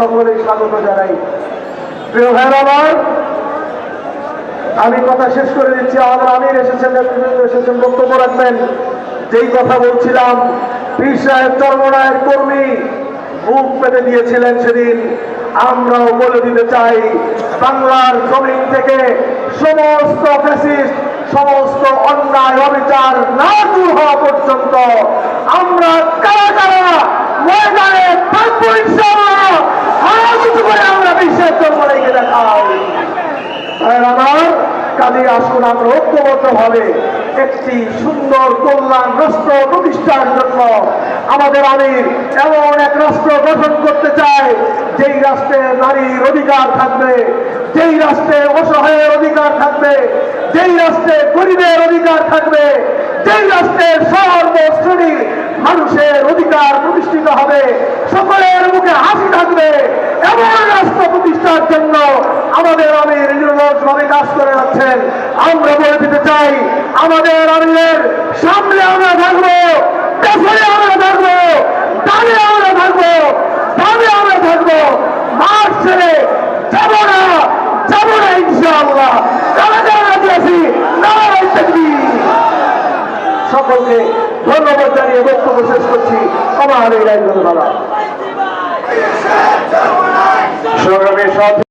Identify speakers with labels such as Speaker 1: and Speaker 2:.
Speaker 1: সকলেই স্বাগত জানাই। প্রিয় ভাইয়ের আমার, আমি কথা শেষ করে দিচ্ছি। আমাদের আমির এসেছেন, নেতৃবৃন্দ এসেছেন, বক্তব্য রাখবেন। যেই কথা বলছিলাম, পীর সাহেব চর্মনায়ের কর্মী মুখ পেতে দিয়েছিলেন সেদিন। আমরাও বলে দিতে চাই, বাংলার জমিন থেকে সমস্ত ফ্যাসিস্ট, সমস্ত অন্যায় অবিচার না দূর হওয়া পর্যন্ত আমরা কারা কারা ময়দানে থাকব ইনশাআল্লাহ আরও কিছু করে আমরা বিশ্বের চর্মনাইকে দেখাই ভাইয়ের আমার কাজে আসুন, আমরা ঐক্যবদ্ধ ভাবে একটি সুন্দর কল্যাণ রাষ্ট্র প্রতিষ্ঠার জন্য আমাদের আমির এমন এক রাষ্ট্র গঠন করতে চায় যেই রাষ্ট্রে নারীর অধিকার থাকবে, যেই রাষ্ট্রে অসহায়ের অধিকার থাকবে, যেই রাষ্ট্রে গরিবের অধিকার থাকবে, যেই রাষ্ট্রের সর্বশ্রেণী মানুষের অধিকার প্রতিষ্ঠিত হবে, সকলের মুখে হাসি থাকবে এমন রাষ্ট্র প্রতিষ্ঠার জন্য আমাদের আমির নিরলসভাবে কাজ করে যাচ্ছেন আমরা বলে দিতে চাই, আমাদের আমিরের সামনে আমরা থাকব, পেছনে আমরা থাকব, ডানে আমরা থাকব ডানে আমরা থাকব, মাঠ ছেড়ে যাব না যাব না ইনশাআল্লাহ। সকলকে ধন্যবাদ জানিয়ে বক্তব্য শেষ করছি। আমার এই রাজ্য বাবা।
Speaker 2: সংগ্রামী সাথী